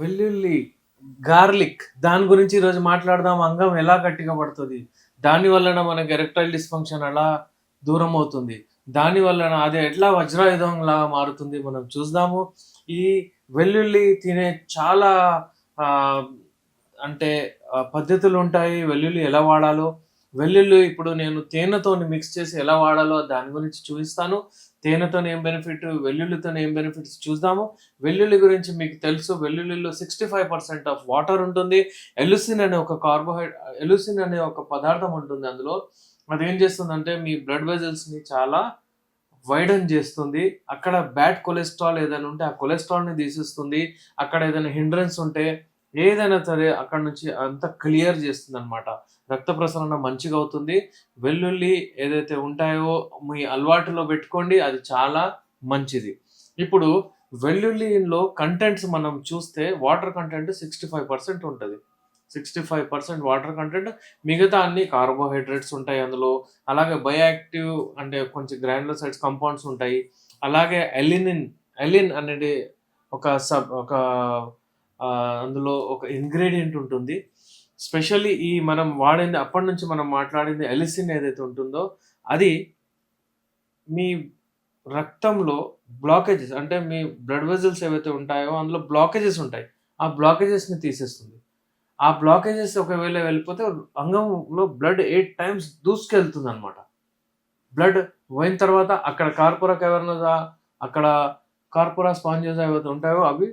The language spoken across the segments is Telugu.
వెల్లుల్లి గార్లిక్ దాని గురించి ఈరోజు మాట్లాడదాం. అంగం ఎలా గట్టిగా పడుతుంది? దాని వలన మనకి ఎరెక్టైల్ డిస్ఫంక్షన్ ఎలా దూరం అవుతుంది. దాని వలన అది ఎట్లా వజ్రాయుధం లాగా మారుతుంది మనం చూద్దాము. ఈ వెల్లుల్లి తినే చాలా అంటే పద్ధతులు ఉంటాయి. వెల్లుల్లి ఎలా వాడాలో. వెల్లుల్లి ఇప్పుడు నేను తేనెతో మిక్స్ చేసి ఎలా వాడాలో దాని గురించి చూపిస్తాను. తేనెతో ఏం బెనిఫిట్ వెల్లుల్లితో ఏం బెనిఫిట్స్ చూద్దాము. వెల్లుల్లి గురించి మీకు తెలుసు వెల్లుల్లిలో sixty five percent of water ఉంటుంది. ఎలుసిన్ అనే ఒక కార్బోహైడ్ ఎలుసిన్ అనే ఒక పదార్థం ఉంటుంది అందులో. అది ఏం చేస్తుందంటే మీ బ్లడ్ వెజల్స్ని చాలా వైడన్ చేస్తుంది. అక్కడ బ్యాడ్ కొలెస్ట్రాల్ ఏదైనా ఉంటే ఆ కొలెస్ట్రాల్ని తీసేస్తుంది. అక్కడ ఏదైనా హిండ్రెన్స్ ఉంటే ఏదైనా సరే అక్కడ నుంచి అంతా క్లియర్ చేస్తుంది అనమాట రక్త ప్రసరణ మంచిగా అవుతుంది. వెల్లుల్లి ఏదైతే ఉంటాయో మీ అలవాటులో పెట్టుకోండి అది చాలా మంచిది. ఇప్పుడు వెల్లుల్లిలో కంటెంట్స్ మనం చూస్తే water content sixty five percent ఉంటుంది. Sixty five percent water content మిగతా అన్ని కార్బోహైడ్రేట్స్ ఉంటాయి అందులో. అలాగే బయోయాక్టివ్ అంటే కొంచెం గ్రాన్యులోసైడ్స్ కంపౌండ్స్ ఉంటాయి. అలాగే ఎలినిన్ ఎలిన్ అనేది ఒక సబ్ ఒక అందులో ఒక ఇంగ్రీడియంట్ ఉంటుంది. స్పెషల్లీ ఈ మనం వాడింది అప్పటి నుంచి మనం మాట్లాడింది ఎలిసిన్ ఏదైతే ఉంటుందో అది మీ రక్తంలో బ్లాకేజెస్ అంటే మీ బ్లడ్ వెజల్స్ ఏవైతే ఉంటాయో అందులో బ్లాకేజెస్ ఉంటాయి. ఆ బ్లాకేజెస్ని తీసేస్తుంది. ఆ బ్లాకేజెస్ ఒకవేళ వెళ్ళిపోతే అంగంలో బ్లడ్ ఎయిట్ టైమ్స్ దూసుకెళ్తుంది అనమాట బ్లడ్ పోయిన తర్వాత అక్కడ కార్పొరా కవర్నజా అక్కడ కార్పొరా స్పాంజెస్ ఏవైతే ఉంటాయో అవి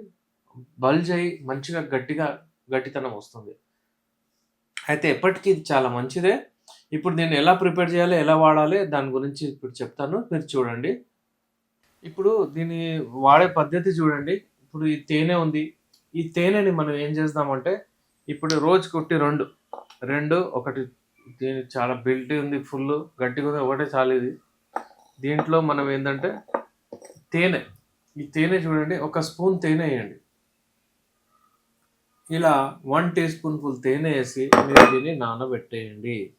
బల్జ్ అయ్యి మంచిగా గట్టిగా గట్టితనం వస్తుంది. అయితే ఎప్పటికీ ఇది చాలా మంచిదే. ఇప్పుడు నేను ఎలా ప్రిపేర్ చేయాలి ఎలా వాడాలి దాని గురించి ఇప్పుడు చెప్తాను. మీరు చూడండి. ఇప్పుడు దీన్ని వాడే పద్ధతి చూడండి. ఇప్పుడు ఈ తేనె ఉంది. ఈ తేనెని మనం ఏం చేద్దామంటే ఇప్పుడు రోజు కొట్టి రెండు. రెండు ఒకటి. దీని చాలా బిల్టీ ఉంది ఫుల్ గట్టిగా ఉంది ఒకటే చాలు ఇది. దీంట్లో మనం ఏంటంటే తేనె. ఈ తేనె చూడండి ఒక స్పూన్ తేనె వేయండి. ఇలా వన్ టీ స్పూన్ ఫుల్ తేనె వేసి మీరు దీన్ని నానబెట్టేయండి.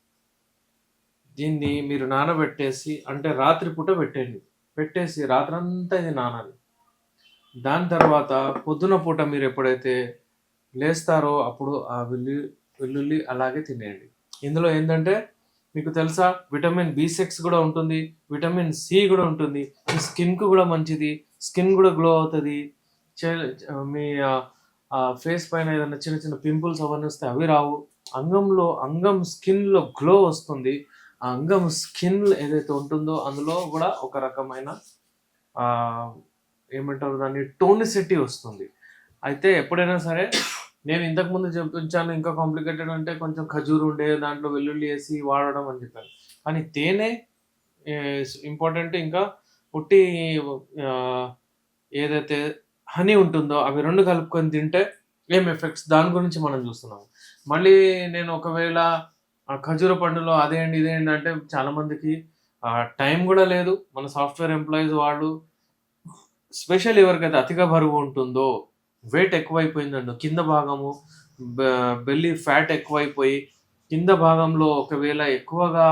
దీన్ని మీరు నానబెట్టేసి అంటే రాత్రిపూట పెట్టేయండి. పెట్టేసి రాత్రంతా ఇది నానాలి. దాని తర్వాత పొద్దున పూట మీరు ఎప్పుడైతే లేస్తారో అప్పుడు ఆ వెల్లు వెల్లుల్లి అలాగే తినేయండి. ఇందులో ఏంటంటే మీకు తెలుసా విటమిన్ బి సిక్స్ కూడా ఉంటుంది విటమిన్ సి కూడా ఉంటుంది. మీ స్కిన్కు కూడా మంచిది స్కిన్ కూడా గ్లో అవుతుంది. చే- మీ ఫేస్ పైన ఏదైనా చిన్న చిన్న పింపుల్స్ అవన్నీ వస్తే అవి రావు. అంగంలో అంగం స్కిన్లో గ్లో వస్తుంది. ఆ అంగం స్కిన్ ఏదైతే ఉంటుందో అందులో కూడా ఒక రకమైన ఏమంటారు దాన్ని టోనిసిటీ వస్తుంది. అయితే ఎప్పుడైనా సరే నేను ఇంతకుముందు చెప్పించాను ఇంకా కాంప్లికేటెడ్ అంటే కొంచెం ఖజూరు ఉండే దాంట్లో వెల్లుల్లి వేసి వాడడం అని చెప్పాను. కానీ తేనె ఇంపార్టెంట్ ఇంకా పుట్టి ఏదైతే హనీ ఉంటుందో అవి రెండు కలుపుకొని తింటే ఏం ఎఫెక్ట్స్ దాని గురించి మనం చూస్తున్నాం. మళ్ళీ నేను ఒకవేళ ఖజూర పండులో అదేంటి ఇదేంటి అంటే చాలా మందికి టైం కూడా లేదు. మన సాఫ్ట్వేర్ ఎంప్లాయీస్ వాళ్ళు స్పెషల్ ఎవరికైతే అతిగా బరువు ఉంటుందో వెయిట్ ఎక్కువైపోయిందండి. కింద భాగము బెల్లి ఫ్యాట్ ఎక్కువైపోయి కింద భాగంలో ఒకవేళ ఎక్కువగా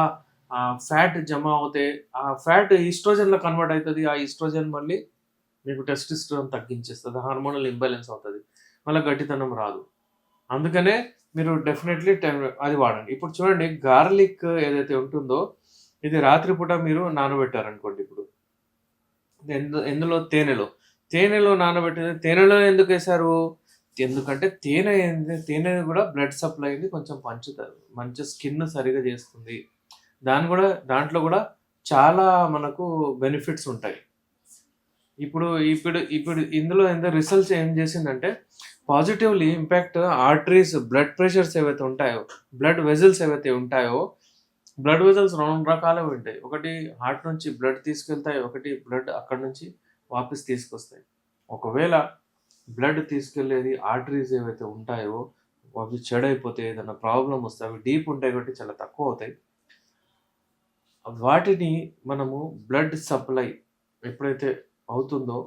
ఫ్యాట్ జమ అవుతే ఆ ఫ్యాట్ ఈస్ట్రోజన్లో కన్వర్ట్ అవుతుంది. ఆ ఈస్ట్రోజన్ మళ్ళీ మీకు టెస్టిస్ట్రోన్ తగ్గించేస్తుంది హార్మోనల్ ఇంబ్యాలెన్స్ అవుతుంది. మళ్ళీ గట్టితనం రాదు. అందుకనే మీరు డెఫినెట్లీ టెన్ అది వాడండి. ఇప్పుడు చూడండి గార్లిక్ ఏదైతే ఉంటుందో ఇది రాత్రిపూట మీరు నానబెట్టారనుకోండి ఇప్పుడు. ఎందు ఎందులో? తేనెలో. తేనెలో నానబెట్టింది తేనెలో ఎందుకు వేశారు? ఎందుకంటే తేనె తేనె కూడా బ్లడ్ సప్లైని కొంచెం పంచుతారు మంచి స్కిన్ సరిగా చేస్తుంది. దాని కూడా దాంట్లో కూడా చాలా మనకు బెనిఫిట్స్ ఉంటాయి. ఇప్పుడు ఇప్పుడు ఇప్పుడు ఇందులో ఎంత రిసల్ట్స్ ఏం చేసిందంటే positively impact arteries blood pressures ఏవైతే ఉంటాయో బ్లడ్ వెజల్స్ ఏవైతే ఉంటాయో బ్లడ్ వెజల్స్ రెండు రకాలవి ఉంటాయి. ఒకటి హార్ట్ నుంచి బ్లడ్ తీసుకెళ్తాయి ఒకటి బ్లడ్ అక్కడ నుంచి వాపస్ తీసుకొస్తాయి. ఒకవేళ బ్లడ్ తీసుకెళ్ళేది ఆర్టరీస్ ఏవైతే ఉంటాయో అవి చెడైపోతే ఏదైనా ప్రాబ్లం వస్తే అవి డీప్ ఉంటాయి కాబట్టి చాలా తక్కువ అవుతాయి. వాటిని మనము బ్లడ్ సప్లై ఎప్పుడైతే అవుతుందో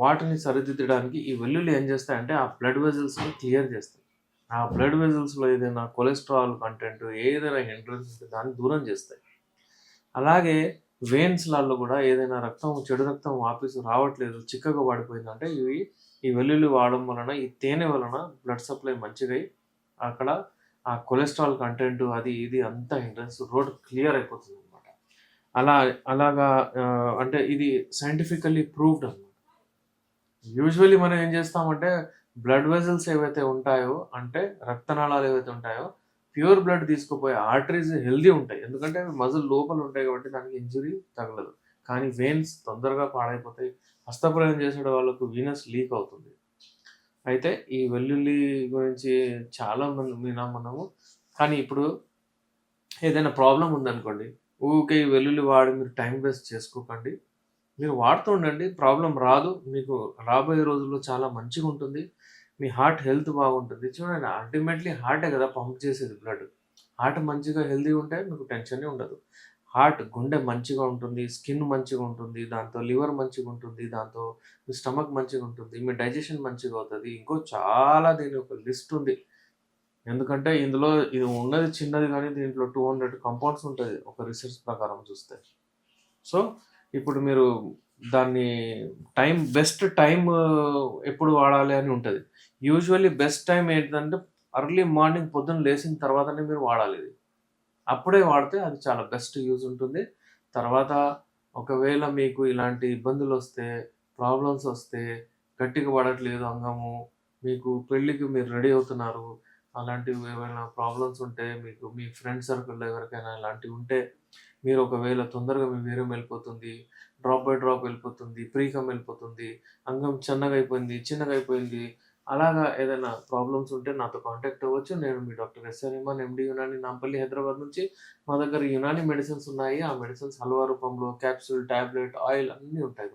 వాటిని సరిదిద్దడానికి ఈ వెల్లుల్లి ఏం చేస్తాయంటే ఆ బ్లడ్ వెజల్స్ని క్లియర్ చేస్తాయి. ఆ బ్లడ్ వెజల్స్లో ఏదైనా కొలెస్ట్రాల్ కంటెంట్ ఏదైనా హిండ్రెన్స్ ఉంటే దాన్ని దూరం చేస్తాయి. అలాగే వెయిన్స్లలో కూడా ఏదైనా రక్తం చెడు రక్తం వాపసు రావట్లేదు చిక్కగా పడిపోయిందంటే ఇవి ఈ వెల్లుల్లి వాడడం వలన ఈ తేనె వలన బ్లడ్ సప్లై మంచిగా అక్కడ ఆ కొలెస్ట్రాల్ కంటెంట్ అది ఇది అంతా ఎంట్రన్స్ రోడ్ క్లియర్ అయిపోతుంది. అలా అలాగా అంటే ఇది సైంటిఫికల్లీ ప్రూవ్డ్ అనమాట యూజువల్లీ మనం ఏం చేస్తామంటే బ్లడ్ వెజల్స్ ఏవైతే ఉంటాయో అంటే రక్తనాళాలు ఏవైతే ఉంటాయో ప్యూర్ బ్లడ్ తీసుకుపోయే ఆర్టరీస్ హెల్దీ ఉంటాయి. ఎందుకంటే అవి మజిల్ లోపల ఉంటాయి కాబట్టి దానికి ఇంజురీ తగలదు. కానీ వెయిన్స్ తొందరగా పాడైపోతాయి. హస్తప్రయోగం చేసే వాళ్ళకు వీనస్ లీక్ అవుతుంది. అయితే ఈ వెల్లుల్లి గురించి చాలా మంది విన్నాం మనము కానీ ఇప్పుడు ఏదైనా ప్రాబ్లం ఉందనుకోండి ఊరికే వెల్లుల్లి వాడి మీరు టైం వేస్ట్ చేసుకోకండి. మీరు వాడుతూ ఉండండి ప్రాబ్లం రాదు. మీకు రాబోయే రోజుల్లో చాలా మంచిగా ఉంటుంది. మీ హార్ట్ హెల్త్ బాగుంటుంది. చూడండి అల్టిమేట్లీ హార్టే కదా పంప్ చేసేది బ్లడ్. హార్ట్ మంచిగా హెల్తీ ఉంటే మీకు టెన్షన్ ఉండదు. హార్ట్ గుండె మంచిగా ఉంటుంది స్కిన్ మంచిగా ఉంటుంది దాంతో లివర్ మంచిగా ఉంటుంది దాంతో మీ స్టమక్ మంచిగా ఉంటుంది మీ డైజెషన్ మంచిగా అవుతుంది. ఇంకో చాలా దీని ఒక లిస్ట్ ఉంది. ఎందుకంటే ఇందులో ఇది ఉన్నది చిన్నది కానీ దీంట్లో టూ హండ్రెడ్ కంపౌండ్స్ ఉంటుంది ఒక రీసెర్చ్ ప్రకారం చూస్తే. సో ఇప్పుడు మీరు దాన్ని టైం బెస్ట్ టైం ఎప్పుడు వాడాలి అని ఉంటుంది. యూజువల్లీ బెస్ట్ టైం ఏంటంటే అర్లీ మార్నింగ్ పొద్దున్న లేచిన తర్వాతనే మీరు వాడాలి ఇది. అప్పుడే వాడితే అది చాలా బెస్ట్ యూజ్ ఉంటుంది. తర్వాత ఒకవేళ మీకు ఇలాంటి ఇబ్బందులు వస్తే ప్రాబ్లమ్స్ వస్తే గట్టిగా పడట్లేదు అంగము మీకు పెళ్ళికి మీరు రెడీ అవుతున్నారు అలాంటివి ఏమైనా ప్రాబ్లమ్స్ ఉంటే మీకు మీ ఫ్రెండ్ సర్కిల్లో ఎవరికైనా ఇలాంటివి ఉంటే మీరు ఒకవేళ తొందరగా మీ వీరం వెళ్ళిపోతుంది డ్రాప్ బై డ్రాప్ వెళ్ళిపోతుంది ప్రీకమ్ వెళ్ళిపోతుంది అంగం చిన్నగా అయిపోయింది చిన్నగా అయిపోయింది అలాగా ఏదైనా ప్రాబ్లమ్స్ ఉంటే నాతో కాంటాక్ట్ అవ్వచ్చు. నేను మీ doctor SR Iman MD Unani Nampally Hyderabad నుంచి మా దగ్గర యునాని మెడిసిన్స్ ఉన్నాయి. ఆ మెడిసిన్స్ హల్వా రూపంలో క్యాప్సూల్ టాబ్లెట్ ఆయిల్ అన్నీ ఉంటాయి